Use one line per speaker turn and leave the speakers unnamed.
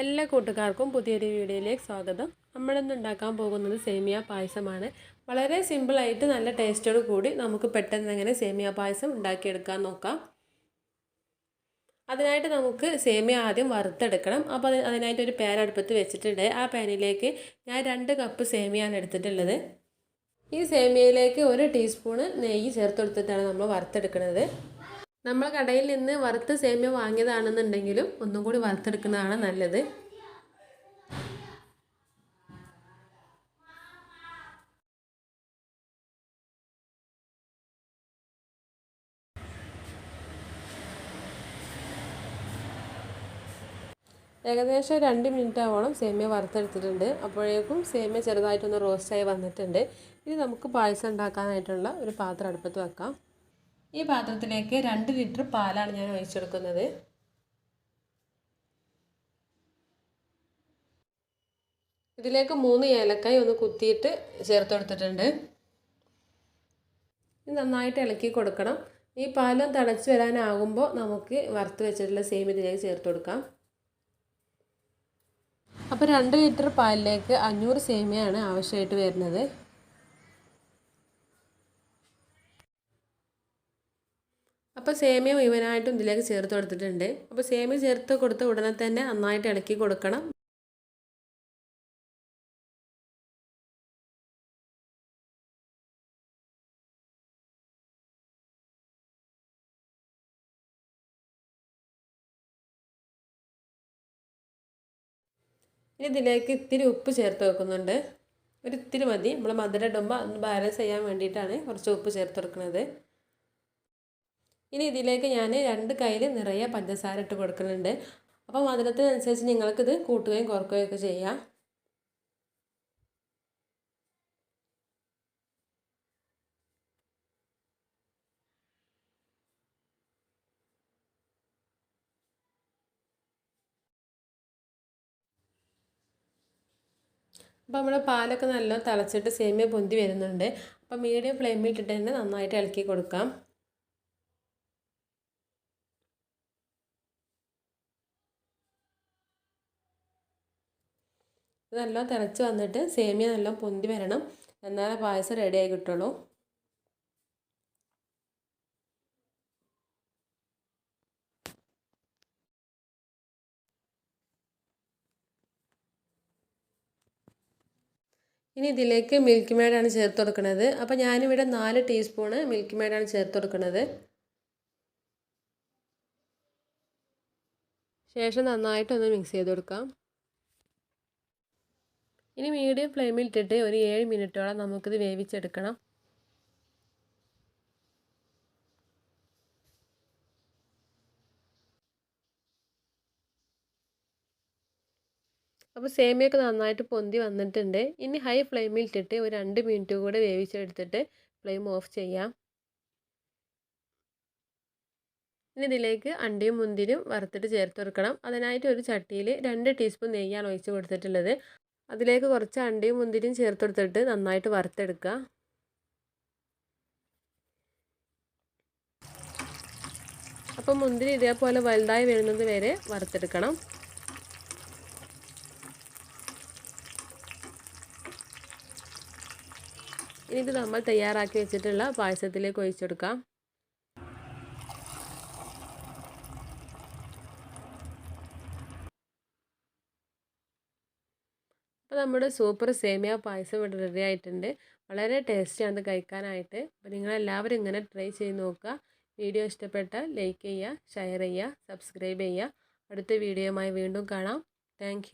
എല്ലാ കൂട്ടുകാർക്കും പുതിയൊരു വീഡിയോയിലേക്ക് സ്വാഗതം. നമ്മളിന്ന് ഉണ്ടാക്കാൻ പോകുന്നത് സേമിയ പായസമാണ്. വളരെ സിമ്പിളായിട്ട് നല്ല ടേസ്റ്റോട് കൂടി നമുക്ക് പെട്ടെന്ന് എങ്ങനെ സേമിയ പായസം ഉണ്ടാക്കിയെടുക്കാൻ നോക്കാം. അതിനായിട്ട് നമുക്ക് സേമിയ ആദ്യം വറുത്തെടുക്കണം. അപ്പോൾ അത് അതിനായിട്ട് ഒരു വെച്ചിട്ടുണ്ട്. ആ പാനിലേക്ക് ഞാൻ രണ്ട് കപ്പ് സേമിയാണ് എടുത്തിട്ടുള്ളത്. ഈ സേമിയയിലേക്ക് ഒരു ടീസ്പൂണ് നെയ്യ് ചേർത്ത് കൊടുത്തിട്ടാണ് നമ്മൾ വറുത്തെടുക്കുന്നത്. നമ്മൾ കടയിൽ നിന്ന് വറുത്ത സേമിയ വാങ്ങിയതാണെന്നുണ്ടെങ്കിലും ഒന്നും കൂടി വറുത്തെടുക്കുന്നതാണ് നല്ലത്. ഏകദേശം രണ്ട് മിനിറ്റ് ആവണം സേമിയ വറുത്തെടുത്തിട്ടുണ്ട്. അപ്പോഴേക്കും സേമിയ ചെറുതായിട്ടൊന്ന് റോസ്റ്റായി വന്നിട്ടുണ്ട്. ഇനി നമുക്ക് പായസം ഉണ്ടാക്കാനായിട്ടുള്ള ഒരു പാത്രം അടുപ്പത്ത് വെക്കാം. ഈ പാത്രത്തിലേക്ക് രണ്ട് ലിറ്റർ പാലാണ് ഞാൻ ഒഴിച്ചെടുക്കുന്നത്. ഇതിലേക്ക് മൂന്ന് ഏലക്കായ ഒന്ന് കുത്തിയിട്ട് ചേർത്ത് കൊടുത്തിട്ടുണ്ട് ഇത് നന്നായിട്ട് ഇളക്കി കൊടുക്കണം. ഈ പാലം തിളച്ച് വരാനാകുമ്പോൾ നമുക്ക് വറുത്ത് വെച്ചിട്ടുള്ള സെയിം ഇതിലേക്ക് ചേർത്ത് കൊടുക്കാം അപ്പോൾ രണ്ട് ലിറ്റർ പാലിലേക്ക് അഞ്ഞൂറ് സേമിയാണ് ആവശ്യമായിട്ട് വരുന്നത്. അപ്പോൾ സേമിയ മുഴുവനായിട്ടും ഇതിലേക്ക് ചേർത്ത് കൊടുത്തിട്ടുണ്ട്. അപ്പോൾ സേമിയ ചേർത്ത് കൊടുത്ത ഉടനെ തന്നെ നന്നായിട്ട് ഇളക്കി കൊടുക്കണം. ഇനി ഇതിലേക്ക് ഇത്തിരി ഉപ്പ് ചേർത്ത് വെക്കുന്നുണ്ട്. ഒരു ഇത്തിരി മതി. നമ്മൾ മധുരം ഇടുമ്പോൾ ഒന്ന് ബാലൻസ് ചെയ്യാൻ വേണ്ടിയിട്ടാണ് കുറച്ച് ഉപ്പ് ചേർത്ത് കൊടുക്കുന്നത്. ഇനി ഇതിലേക്ക് ഞാൻ രണ്ട് കയ്യിൽ നിറയെ പഞ്ചസാര ഇട്ട് കൊടുക്കുന്നുണ്ട് അപ്പോൾ മധുരത്തിനനുസരിച്ച് നിങ്ങൾക്കിത് കൂട്ടുകയും കുറക്കുകയും ഒക്കെ ചെയ്യാം. അപ്പോൾ നമ്മുടെ പാലൊക്കെ നല്ല തിളച്ചിട്ട് സേമിയ പൊന്തി വരുന്നുണ്ട്. അപ്പോൾ മീഡിയം ഫ്ലെയിമിൽ ഇട്ടിട്ട് തന്നെ നന്നായിട്ട് ഇളക്കി കൊടുക്കാം. നല്ല തിളച്ച് വന്നിട്ട് സേമിയ നല്ല പൊന്തി വരണം. എന്നാലേ പായസം റെഡിയായി കിട്ടുള്ളൂ. ഇനി ഇതിലേക്ക് മിൽക്ക് മേഡാണ് ചേർത്ത് കൊടുക്കുന്നത് അപ്പോൾ ഞാനിവിടെ നാല് ടീസ്പൂണ് മിൽക്ക് മേഡാണ് ചേർത്ത് കൊടുക്കുന്നത് ശേഷം നന്നായിട്ടൊന്ന് മിക്സ് ചെയ്ത് കൊടുക്കാം. ഇനി മീഡിയം ഫ്ലെയിമിൽ ഇട്ടിട്ട് ഒരു ഏഴ് മിനിറ്റോളം നമുക്കിത് വേവിച്ചെടുക്കണം. അപ്പോൾ സേമിയൊക്കെ നന്നായിട്ട് പൊന്തി വന്നിട്ടുണ്ട്. ഇനി ഹൈ ഫ്ലെയിമിൽ ഇട്ടിട്ട് ഒരു രണ്ട് മിനിറ്റ് കൂടെ വേവിച്ചെടുത്തിട്ട് ഫ്ലെയിം ഓഫ് ചെയ്യാം. ഇനി ഇതിലേക്ക് അണ്ടിയും മുന്തിരിയും വറുത്തിട്ട് ചേർത്ത് കൊടുക്കണം. അതിനായിട്ട് ഒരു ചട്ടിയിൽ രണ്ട് ടീസ്പൂൺ നെയ്യാണ് ഒഴിച്ച് കൊടുത്തിട്ടുള്ളത്. അതിലേക്ക് കുറച്ച് അണ്ടിയും മുന്തിരിയും ചേർത്ത് കൊടുത്തിട്ട് നന്നായിട്ട് വറുത്തെടുക്കുക. അപ്പം മുന്തിരി ഇതേപോലെ വലുതായി വരുന്നത് വരെ വറുത്തെടുക്കണം. ഇനി ഇത് നമ്മൾ തയ്യാറാക്കി വെച്ചിട്ടുള്ള പായസത്തിലേക്ക് ഒഴിച്ചെടുക്കാം. അപ്പോൾ നമ്മുടെ സൂപ്പർ സേമിയ പായസം ഇവിടെ റെഡി ആയിട്ടുണ്ട്. വളരെ ടേസ്റ്റിയാണ് കഴിക്കാനായിട്ട്. അപ്പോൾ നിങ്ങളെല്ലാവരും ഇങ്ങനെ ട്രൈ ചെയ്ത് നോക്കുക. വീഡിയോ ഇഷ്ടപ്പെട്ട ലൈക്ക് ചെയ്യുക ഷെയർ ചെയ്യുക സബ്സ്ക്രൈബ് ചെയ്യുക. അടുത്ത വീഡിയോയുമായി വീണ്ടും കാണാം. താങ്ക്